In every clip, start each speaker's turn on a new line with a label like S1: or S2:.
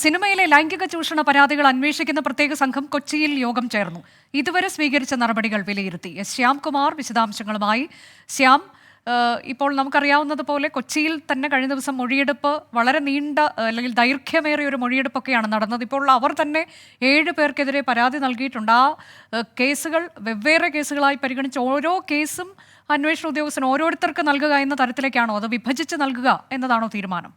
S1: സിനിമയിലെ ലൈംഗിക ചൂഷണ പരാതികൾ അന്വേഷിക്കുന്ന പ്രത്യേക സംഘം കൊച്ചിയിൽ യോഗം ചേർന്നു. ഇതുവരെ സ്വീകരിച്ച നടപടികൾ വിലയിരുത്തി. എസ് ശ്യാംകുമാർ വിശദാംശങ്ങളുമായി. ശ്യാം ഇപ്പോൾ നമുക്കറിയാവുന്നതുപോലെ കൊച്ചിയിൽ തന്നെ കഴിഞ്ഞ ദിവസം മൊഴിയെടുപ്പ് വളരെ നീണ്ട അല്ലെങ്കിൽ ദൈർഘ്യമേറിയ ഒരു മൊഴിയെടുപ്പൊക്കെയാണ് നടന്നത്. ഇപ്പോൾ അവർ തന്നെ ഏഴ് പേർക്കെതിരെ പരാതി നൽകിയിട്ടുണ്ട്. ആ കേസുകൾ വെവ്വേറെ കേസുകളായി പരിഗണിച്ച് ഓരോ കേസും അന്വേഷണ ഉദ്യോഗസ്ഥൻ ഓരോരുത്തർക്ക് നൽകുക എന്ന തരത്തിലേക്കാണോ? അത് വിഭജിച്ച് നൽകുക എന്നതാണോ തീരുമാനം?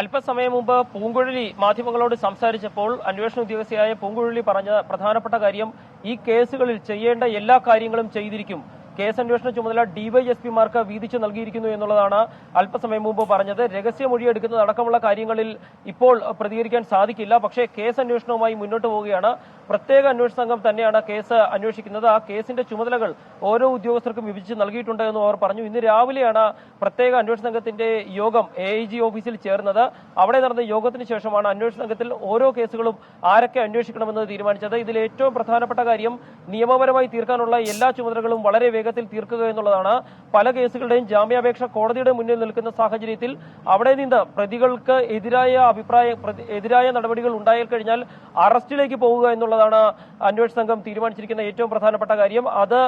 S2: അല്പസമയം മുമ്പ് പൂങ്കുഴലി മാധ്യമങ്ങളോട് സംസാരിച്ചപ്പോൾ അന്വേഷണ ഉദ്യോഗസ്ഥയായ പൂങ്കുഴലി പറഞ്ഞ പ്രധാനപ്പെട്ട കാര്യം ഈ കേസുകളിൽ ചെയ്യേണ്ട എല്ലാ കാര്യങ്ങളും ചെയ്തിരിക്കും. കേസ് അന്വേഷണ ചുമതല ഡിവൈഎസ്പിമാർക്ക് വീതിച്ചു നൽകിയിരിക്കുന്നു എന്നുള്ളതാണ് അല്പസമയം മുമ്പ് പറഞ്ഞത്. രഹസ്യമൊഴി എടുക്കുന്നത് അടക്കമുള്ള കാര്യങ്ങളിൽ ഇപ്പോൾ പ്രതികരിക്കാൻ സാധിക്കില്ല. പക്ഷേ കേസ് അന്വേഷണവുമായി മുന്നോട്ട് പോവുകയാണ്. പ്രത്യേക അന്വേഷണ സംഘം തന്നെയാണ് കേസ് അന്വേഷിക്കുന്നത്. ആ കേസിന്റെ ചുമതലകൾ ഓരോ ഉദ്യോഗസ്ഥർക്കും വിഭജിച്ച് നൽകിയിട്ടുണ്ട് എന്നും അവർ പറഞ്ഞു. ഇന്ന് രാവിലെയാണ് പ്രത്യേക അന്വേഷണ സംഘത്തിന്റെ യോഗം എ ഓഫീസിൽ ചേർന്നത്. അവിടെ നടന്ന യോഗത്തിന് ശേഷമാണ് അന്വേഷണ സംഘത്തിൽ ഓരോ കേസുകളും ആരൊക്കെ അന്വേഷിക്കണമെന്ന് തീരുമാനിച്ചത്. ഇതിൽ ഏറ്റവും പ്രധാനപ്പെട്ട കാര്യം നിയമപരമായി തീർക്കാനുള്ള എല്ലാ ചുമതലകളും വളരെ വേഗത്തിൽ തീർക്കുക എന്നുള്ളതാണ് പല കേസുകളുടെയും ജാമ്യാപേക്ഷ കോടതിയുടെ മുന്നിൽ നിൽക്കുന്ന സാഹചര്യത്തിൽ അവിടെ നിന്ന് പ്രതികൾക്ക് എതിരായ അഭിപ്രായ എതിരായ നടപടികൾ ഉണ്ടായി കഴിഞ്ഞാൽ അറസ്റ്റിലേക്ക് പോവുക എന്നുള്ളതാണ് അന്വേഷണ സംഘം തീരുമാനിച്ചിരിക്കുന്ന ഏറ്റവും പ്രധാനപ്പെട്ട കാര്യം. അത്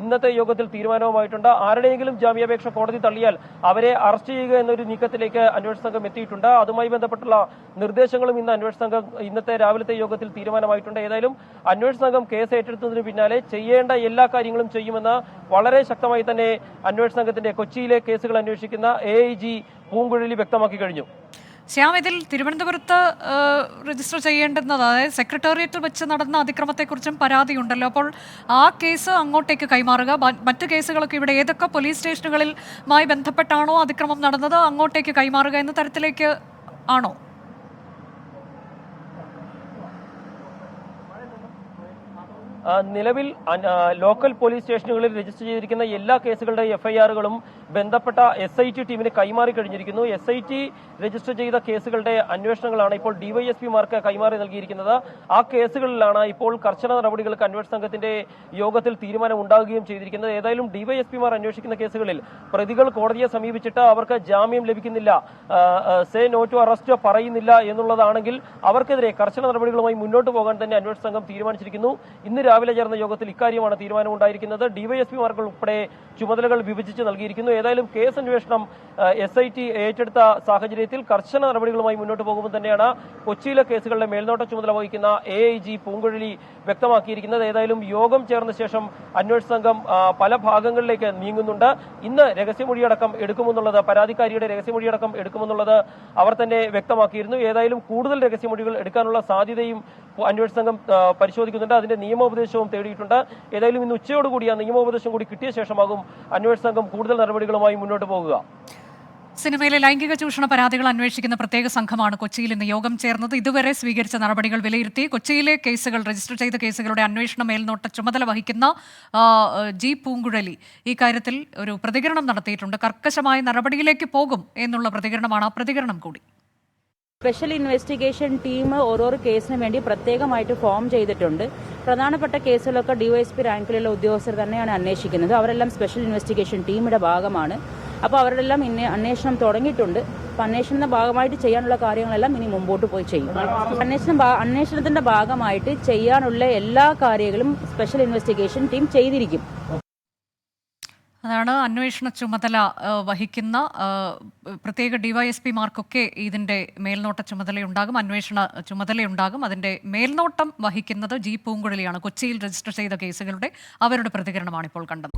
S2: ഇന്നത്തെ യോഗത്തിൽ തീരുമാനവുമായിട്ടുണ്ട്. ആരുടെയെങ്കിലും ജാമ്യാപേക്ഷ കോടതി തള്ളിയാൽ അവരെ അറസ്റ്റ് ചെയ്യുക എന്നൊരു നീക്കത്തിലേക്ക് അന്വേഷണ സംഘം എത്തിയിട്ടുണ്ട്. അതുമായി ബന്ധപ്പെട്ടുള്ള നിർദ്ദേശങ്ങളും ഇന്ന് അന്വേഷണ സംഘം ഇന്നത്തെ രാവിലത്തെ യോഗത്തിൽ തീരുമാനമായിട്ടുണ്ട്. ഏതായാലും അന്വേഷണ സംഘം കേസ് ഏറ്റെടുത്തതിന് പിന്നാലെ ചെയ്യേണ്ട എല്ലാ കാര്യങ്ങളും ചെയ്യുമെന്ന് വളരെ ശക്തമായി തന്നെ അന്വേഷണ സംഘത്തിന്റെ കൊച്ചിയിലെ കേസുകൾ അന്വേഷിക്കുന്ന എ ഐ ജി പൂങ്കുഴലി വ്യക്തമാക്കി കഴിഞ്ഞു.
S1: ശ്യാം ഇതിൽ തിരുവനന്തപുരത്ത് രജിസ്റ്റർ ചെയ്യേണ്ടുന്നത് അതായത് സെക്രട്ടേറിയറ്റിൽ വെച്ച് നടന്ന അതിക്രമത്തെക്കുറിച്ചും പരാതിയുണ്ടല്ലോ. അപ്പോൾ ആ കേസ് അങ്ങോട്ടേക്ക് കൈമാറുക. മറ്റു കേസുകളൊക്കെ ഇവിടെ ഏതൊക്കെ പോലീസ് സ്റ്റേഷനുകളിലുമായി ബന്ധപ്പെട്ടാണോ അതിക്രമം നടന്നത് അങ്ങോട്ടേക്ക് കൈമാറുക എന്ന തരത്തിലേക്ക് ആണോ?
S2: നിലവിൽ ലോക്കൽ പോലീസ് സ്റ്റേഷനുകളിൽ രജിസ്റ്റർ ചെയ്തിരിക്കുന്ന എല്ലാ കേസുകളുടെ എഫ്ഐആറുകളും ബന്ധപ്പെട്ട എസ് ഐ ടി ടീമിന് കൈമാറി കഴിഞ്ഞിരിക്കുന്നു. എസ് ഐ ടി രജിസ്റ്റർ ചെയ്ത കേസുകളുടെ അന്വേഷണങ്ങളാണ് ഇപ്പോൾ ഡിവൈഎസ്പിമാർക്ക് കൈമാറി നൽകിയിരിക്കുന്നത്. ആ കേസുകളിലാണ് ഇപ്പോൾ കർശന നടപടികൾക്ക് അന്വേഷണ സംഘത്തിന്റെ യോഗത്തിൽ തീരുമാനം ഉണ്ടാകുകയും ചെയ്തിരിക്കുന്നത്. ഏതായാലും ഡിവൈഎസ്പിമാർ അന്വേഷിക്കുന്ന കേസുകളിൽ പ്രതികൾ കോടതിയെ സമീപിച്ചിട്ട് അവർക്ക് ജാമ്യം ലഭിക്കുന്നില്ല. സേ നോ ടു അറസ്റ്റ് പറയുന്നില്ല എന്നുള്ളതാണെങ്കിൽ അവർക്കെതിരെ കർശന നടപടികളുമായി മുന്നോട്ട് പോകാൻ തന്നെ അന്വേഷണ സംഘം തീരുമാനിച്ചിരിക്കുന്നു. ഇന്ന് രാവിലെ ചേർന്ന യോഗത്തിൽ ഇക്കാര്യമാണ് തീരുമാനമുണ്ടായിരിക്കുന്നത്. ഡിവൈഎസ്പിമാർക്ക് ഉൾപ്പെടെ ചുമതലകൾ വിഭജിച്ച് നൽകിയിരിക്കുന്നു. ഏതായാലും കേസ് അന്വേഷണം എസ് ഐ ടി ഏറ്റെടുത്ത സാഹചര്യത്തിൽ കർശന നടപടികളുമായി മുന്നോട്ട് പോകുമ്പോൾ തന്നെയാണ് കൊച്ചിയിലെ കേസുകളുടെ മേൽനോട്ട ചുമതല വഹിക്കുന്ന എ ഐ ജി പൂങ്കുഴലി വ്യക്തമാക്കിയിരിക്കുന്നത്. ഏതായാലും യോഗം ചേർന്ന ശേഷം അന്വേഷണ സംഘം പല ഭാഗങ്ങളിലേക്ക് നീങ്ങുന്നുണ്ട്. ഇന്ന് രഹസ്യമൊഴിയടക്കം എടുക്കുമെന്നുള്ളത് പരാതിക്കാരിയുടെ രഹസ്യമൊഴിയടക്കം എടുക്കുമെന്നുള്ളത് അവർ തന്നെ വ്യക്തമാക്കിയിരുന്നു. ഏതായാലും കൂടുതൽ രഹസ്യമൊഴികൾ എടുക്കാനുള്ള സാധ്യതയും അന്വേഷണ സംഘം പരിശോധിക്കുന്നുണ്ട്. അതിന്റെ നിയമോപദേശവും തേടിയിട്ടുണ്ട്. ഏതായാലും ഇന്ന് ഉച്ചയോടുകൂടി ആ നിയമോപദേശം കൂടി കിട്ടിയ ശേഷമാകും അന്വേഷണ സംഘം കൂടുതൽ നടപടികളുമായി മുന്നോട്ട് പോകുക.
S1: സിനിമയിലെ ലൈംഗിക ചൂഷണ പരാതികൾ അന്വേഷിക്കുന്ന പ്രത്യേക സംഘമാണ് കൊച്ചിയിൽ ഇന്ന് യോഗം ചേർന്നത്. ഇതുവരെ സ്വീകരിച്ച നടപടികൾ വിലയിരുത്തി കൊച്ചിയിലെ കേസുകൾ രജിസ്റ്റർ ചെയ്ത കേസുകളുടെ അന്വേഷണ മേൽനോട്ട ചുമതല വഹിക്കുന്ന ജി പൂങ്കുഴലി ഈ കാര്യത്തിൽ ഒരു പ്രതികരണം നടത്തിയിട്ടുണ്ട്. കർക്കശമായ നടപടിയിലേക്ക് പോകും എന്നുള്ള പ്രതികരണമാണ് ആ പ്രതികരണം കൂടി.
S3: സ്പെഷ്യൽ ഇൻവെസ്റ്റിഗേഷൻ ടീം ഓരോരോ കേസിന് വേണ്ടി പ്രത്യേകമായിട്ട് ഫോം ചെയ്തിട്ടുണ്ട്. പ്രധാനപ്പെട്ട കേസുകളൊക്കെ ഡിവൈഎസ്പി റാങ്കിലുള്ള ഉദ്യോഗസ്ഥർ തന്നെയാണ് അന്വേഷിക്കുന്നത്. അവരെല്ലാം സ്പെഷ്യൽ ഇൻവെസ്റ്റിഗേഷൻ ടീമിന്റെ ഭാഗമാണ്. അപ്പോൾ അവരെല്ലാം ഇന്ന് അന്വേഷണം തുടങ്ങിയിട്ടുണ്ട്. അപ്പോൾ അന്വേഷണത്തിന്റെ ഭാഗമായിട്ട് ചെയ്യാനുള്ള കാര്യങ്ങളെല്ലാം ഇനി മുമ്പോട്ട് പോയി ചെയ്യും. അന്വേഷണം അന്വേഷണത്തിന്റെ ഭാഗമായിട്ട് ചെയ്യാനുള്ള എല്ലാ കാര്യങ്ങളും സ്പെഷ്യൽ ഇൻവെസ്റ്റിഗേഷൻ ടീം ചെയ്തിരിക്കും.
S1: അതാണ് അന്വേഷണ ചുമതല വഹിക്കുന്ന പ്രത്യേക ഡിവൈഎസ്പിമാർക്കൊക്കെ ഇതിന്റെ മേൽനോട്ട ചുമതലയുണ്ടാകും അന്വേഷണ ചുമതലയുണ്ടാകും. അതിന്റെ മേൽനോട്ടം വഹിക്കുന്നത് ജി പൂങ്കുഴലിയാണ്. കൊച്ചിയിൽ രജിസ്റ്റർ ചെയ്ത കേസുകളുടെ അവരുടെ പ്രതികരണമാണ് ഇപ്പോൾ കണ്ടത്.